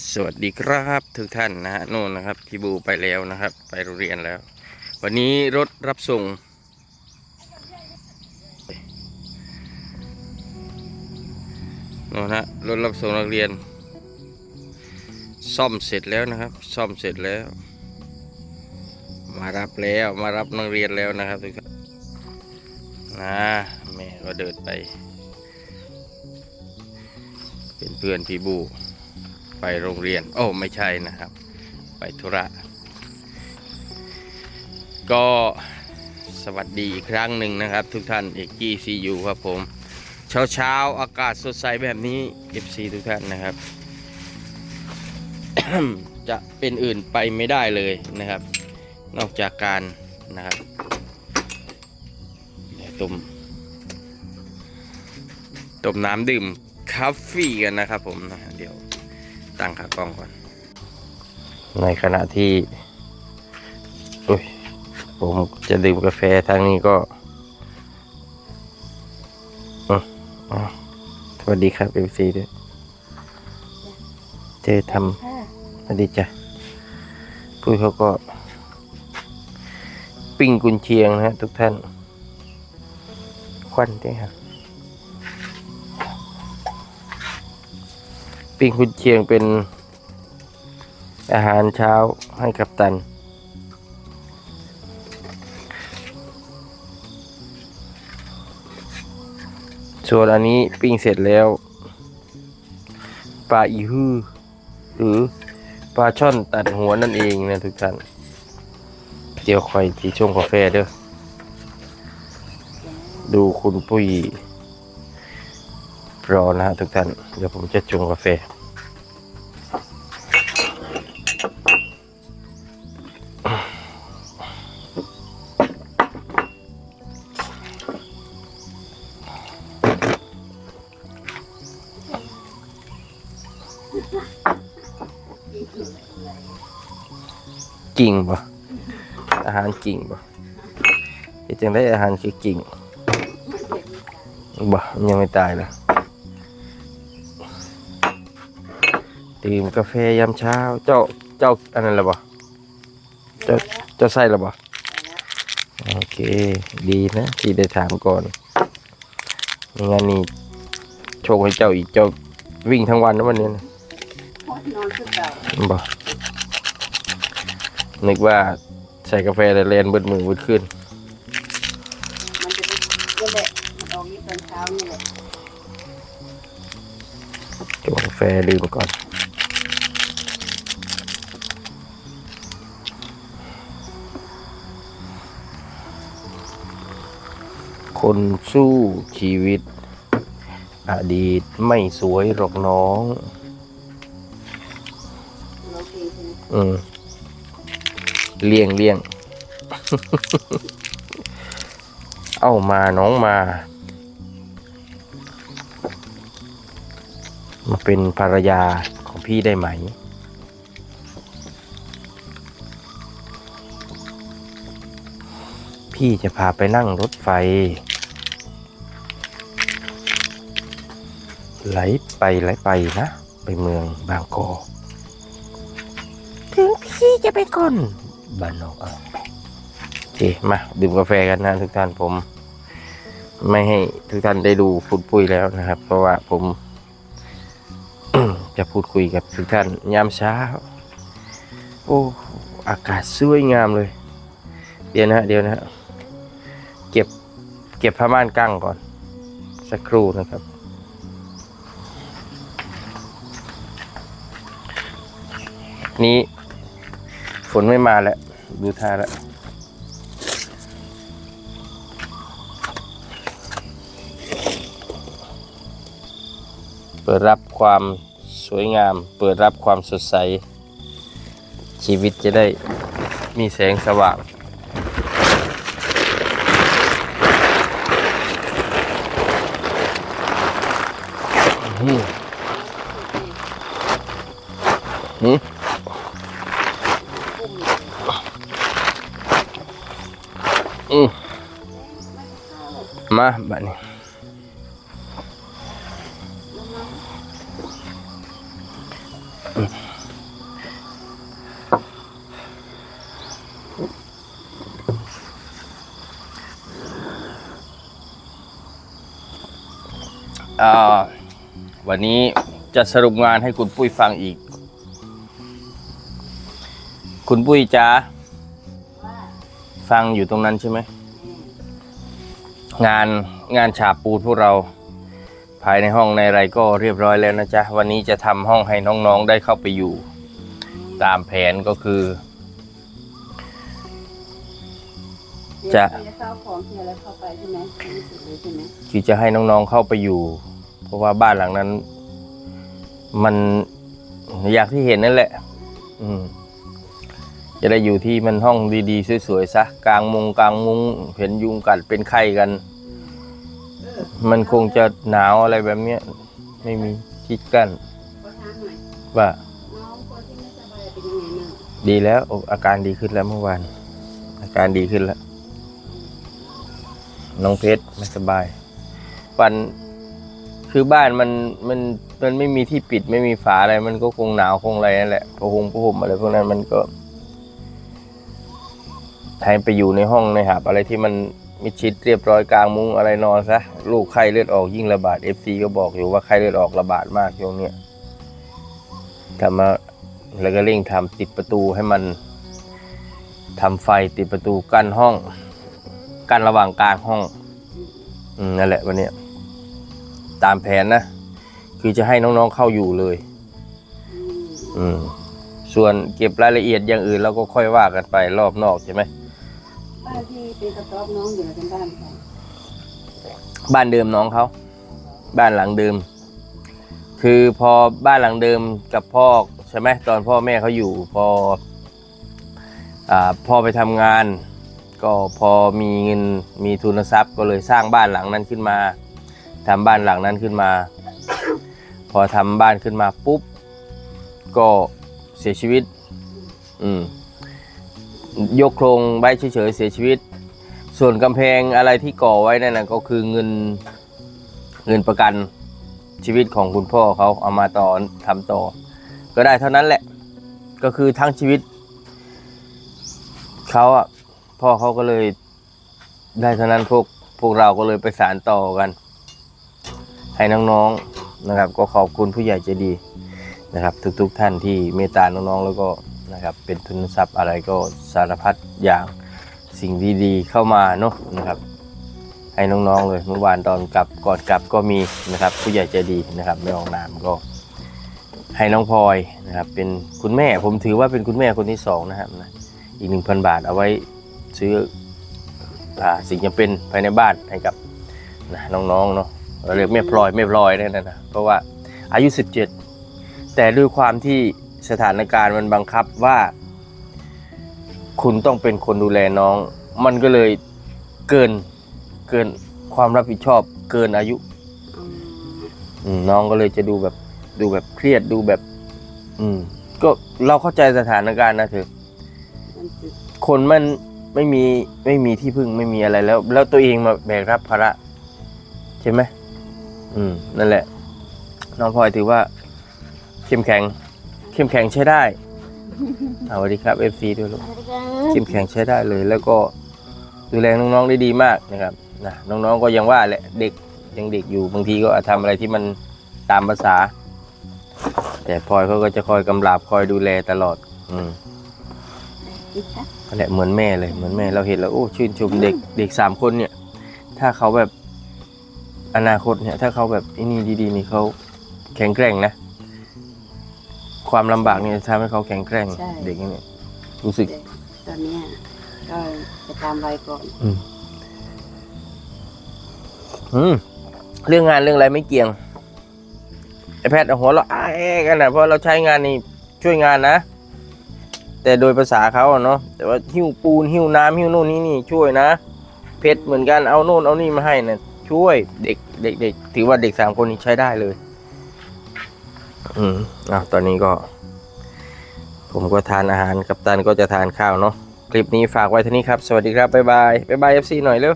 สวัสดีครับทุกท่านนะฮะโน่นนะครับพี่บูไปแล้วนะครับ ไปโรงเรียนแล้ว วันนี้รถรับส่ง โน่นฮะรถรับส่งนักเรียน ซ่อมเสร็จแล้วนะครับ ซ่อมเสร็จแล้ว มารับแล้วมารับนักเรียนแล้วนะครับทุกท่านนะแม่ก็เดินไป เป็นเพื่อนพี่บู ไปโรงเรียน โอ้ไม่ใช่นะครับ ไปธุระ ก็สวัสดีอีกครั้งหนึ่งนะครับ ทุกท่านเอกกี้ซียูครับผม เช้าเช้าๆอากาศสดใสแบบนี้ FC ทุกท่านนะครับ จะเป็นอื่นไปไม่ได้เลยนะครับ นอกจากการนะครับเดี๋ยวต้มต้มน้ำดื่มคาเฟ่กันนะครับผมนะเดี๋ยว ตั้งขากล้องก่อน ในขณะที่อุ้ยผมจะดื่มกาแฟทางนี้ก็อืมอ๋อสวัสดีครับเอฟซีด้วยเจอทำค่ะสวัสดีจ้ะปุ้ยเขาก็ ปิ้งกุนเชียงนะฮะทุกท่าน ควันด้วยครับ ปิ้งกุนเชียงเป็นอาหารเช้าให้กับตัน ส่วนอันนี้ปิ้งเสร็จแล้ว ปลาอีฮือหรือปลาช่อนตัดหัวนั่นเองนะทุกท่าน เดี๋ยวคอยที่ชงกาแฟเด้อ ดูคุณปุ้ย รอนะฮะทุกท่าน เดี๋ยวผมจะชงกาแฟกิ่งปะอาหารกิ่งปะเฮ็ดจังได้อาหารคือกิ่งบ่ยังไม่ตายเลย ดื่มกาแฟยามเช้า เจ้าเจ้าอันนั้นละบ่เจ้าเจ้าใส่ละบ่โอเค ดีนะที่ได้ถามก่อนไม่งั้นนี่โชคให้เจ้าอีกเจ้าวิ่งทั้งวันนะวันนี้นะนอนคือเก่าบ่นึกว่าใส่กาแฟแล้วเล่นเบิดมือเบิดขึ้นมันจะเป็นนี่แหละมันออกนี่ตอนเช้านี่แหละจงกาแฟดื่มก่อน คนสู้ชีวิต อดีตไม่สวยหรอกน้องเราเพลงใช่ไหมอืมเลี่ยงเลี่ยง เอามาน้องมา มาเป็นภรรยาของพี่ได้ไหมพี่จะพาไปนั่งรถไฟ ไหลไปไหลไปนะ ไปเมืองบางกอกถึงพี่จะเป็นคนบ้านนอกอะโอเคมาดื่มกาแฟกันนะทุกท่านผม ไม่ให้ทุกท่านได้ดูพูดปุ้ยแล้วนะครับ เพราะว่าผม จะพูดคุยกับทุกท่านยามเช้า โอ้อากาศสวยงามเลย เดี๋ยวนะเดี๋ยวนะฮะเก็บเก็บผ้าม่านกั้งก่อน สักครู่นะครับ นี้ ฝนไม่มาแล้ว ดูท่าแล้วเปิดรับความสวยงาม เปิดรับความสดใส ชีวิตจะได้มีแสงสว่าง มาบัดนี้วันนี้จะสรุปงานให้คุณปุ้ยฟังอีก คุณปุ้ยจ้าฟังอยู่ตรงนั้นใช่ไหม งานงานฉาบปูนพวกเราภายในห้องในอะไรก็เรียบร้อยแล้วนะจ๊ะ วันนี้จะทำห้องให้น้องๆได้เข้าไปอยู่ ตามแผนก็คือ จะเดี๋ยวเข้าของที่อะไรเข้าไปใช่ไหมไม่สุดเลยใช่ไหมคือจะให้น้องๆเข้าไปอยู่ เพราะว่าบ้านหลังนั้น มันอยากที่เห็นนั่นแหละ อืมจะได้อยู่ที่มันห้องดีๆ สวยๆซะกลางมุงกลางมุงเห็นยุงกัดเป็นไข้กัน มันคงจะหนาวอะไรแบบเนี้ย ไม่มีที่กั้นว่า ดีแล้วอาการดีขึ้นแล้วเมื่อวาน อาการดีขึ้นแล้ว น้องเพชรไม่สบายวันคือบ้านมันมันมันไม่มีที่ปิดไม่มีฝาอะไร มันก็คงหนาวคงอะไรนั่นแหละผ้าห่มผ้าห่มอะไรพวกนั้นมันก็ให้ไปอยู่ในห้องในหาบอะไรที่มัน มิดชิดเรียบร้อยกลางมุ้งอะไรนอนซะลูกไข้เลือดออกยิ่งระบาดเอฟซีก็บอกอยู่ว่าไข้เลือดออกระบาดมากช่วงเนี้ยทำมาแล้วก็เร่งทำติดประตูให้มันทำไฟติดประตูกั้นห้อง กั้นระหว่างกลางห้องอนั่นแหละวันนี้ตามแผนนะ คือจะให้น้องๆเข้าอยู่เลย อืมส่วนเก็บรายละเอียดอย่างอื่นเราก็ค่อยว่ากันไปรอบนอกใช่ไหม บ้านที่เป็นกระต๊อบน้องอยู่แล้วเป็นบ้านใครบ้านเดิมน้องเขาบ้านหลังเดิม คือพอบ้านหลังเดิมกับพ่อใช่ไหมตอนพ่อแม่เขาอยู่พออพ่อไปทำงาน ก็พอมีเงินมีทุนทรัพย์ก็เลยสร้างบ้านหลังนั้นขึ้นมาทำบ้านหลังนั้นขึ้นมา พอทำบ้านขึ้นมาปุ๊บก็เสียชีวิต อืม ยกโครงไว้เฉยๆเสียชีวิต ส่วนกำแพงอะไรที่ก่อไว้นั่นนะก็คือเงินเงินประกันชีวิตของคุณพ่อเขาเอามาต่อทำต่อ ก็ได้เท่านั้นแหละ ก็คือทั้งชีวิตเขาอะพ่อเขาก็เลยได้เท่านั้นพวกพวกเราก็เลยไปสารต่อกัน ให้น้องๆนะครับ ก็ขอบคุณผู้ใหญ่ใจดีนะครับ ทุกๆท่านที่เมตตาน้องๆแล้วก็ นะครับ เป็นทุนทรัพย์อะไรก็สารพัดอย่างสิ่งดีๆเข้ามาเนาะนะครับ ให้น้องๆเลยเมื่อวานตอนกลับก่อนกลับก็มีนะครับ ผู้ใหญ่ใจดีนะครับไม่ออกนามก็ ให้น้องพลอยนะครับ เป็นคุณแม่ผมถือว่าเป็นคุณแม่คนที่สองนะครับนะอีกหนึ่งพันบาทเอาไว้ซื้ออ่าสิ่งจำเป็นภายในบ้านให้กับนะน้องๆเนาะเราเรียกแม่พลอยแม่พลอยเนี่ยนะนะเพราะว่าอายุ 17 แต่ด้วยความที่ สถานการณ์มันบังคับว่า คุณต้องเป็นคนดูแลน้อง มันก็เลยเกินเกินความรับผิดชอบเกินอายุน้องก็เลยจะดูแบบดูแบบเครียดดูแบบ อืม ก็เราเข้าใจสถานการณ์นะเธอคนมันไม่มีไม่มีที่พึ่งไม่มีอะไรแล้ว แล้วตัวเองมาแบกรับภาระใช่ไหมอืม นั่นแหละ น้องพลอยถือว่าเข้มแข็ง เข้มแข็งใช้ได้เอาสวัสดีครับเอฟซีด้วยลูกเข้มแข็งใช้ได้เลย แล้วก็ดูแลน้องๆได้ดีมากนะครับนะน้องๆก็ยังว่าแหละเด็กยังเด็กอยู่บางทีก็อาจทำอะไรที่มันตามภาษา แต่พลอยเขาก็จะคอยกำราบคอยดูแลตลอด อืมจิตนะนั่นแหละเหมือนแม่เลยเหมือนแม่เราเห็นแล้วโอ้ชื่นชมเด็กเด็กสามคนเนี่ย ถ้าเขาแบบอนาคตเนี่ย ถ้าเขาแบบไอ้นี่ดีๆนี่เขาแข็งแกร่งนะ ความลำบากเนี่ยจะทำให้เขาแข็งแกร่งเด็กเนี่ยรู้สึกเด็กตอนเนี้ยก็จะตามวัยก่อนอืมอืมเรื่องงานเรื่องอะไรไม่เกี่ยงไอแพทย์เอาหัวเราะอ้าแอ้กันนะเพราะเราใช้งานนี่ช่วยงานนะ แต่โดยภาษาเขาอะเนาะแต่ว่าหิ้วปูนหิ้วน้ำหิ้วนู่นนี่นี่ช่วยนะ เพชรเหมือนกันเอาโน่นเอานี่มาให้นะช่วยเด็กเด็กเด็กถือว่าเด็กสามคนนี้ใช้ได้เลย อืมอะตอนนี้ก็ ผมก็ทานอาหารกับตันก็จะทานข้าวเนาะคลิปนี้ฝากไว้เท่านี้ครับ สวัสดีครับ บ๊ายบาย บ๊ายบายเอฟซีหน่อยเร็ว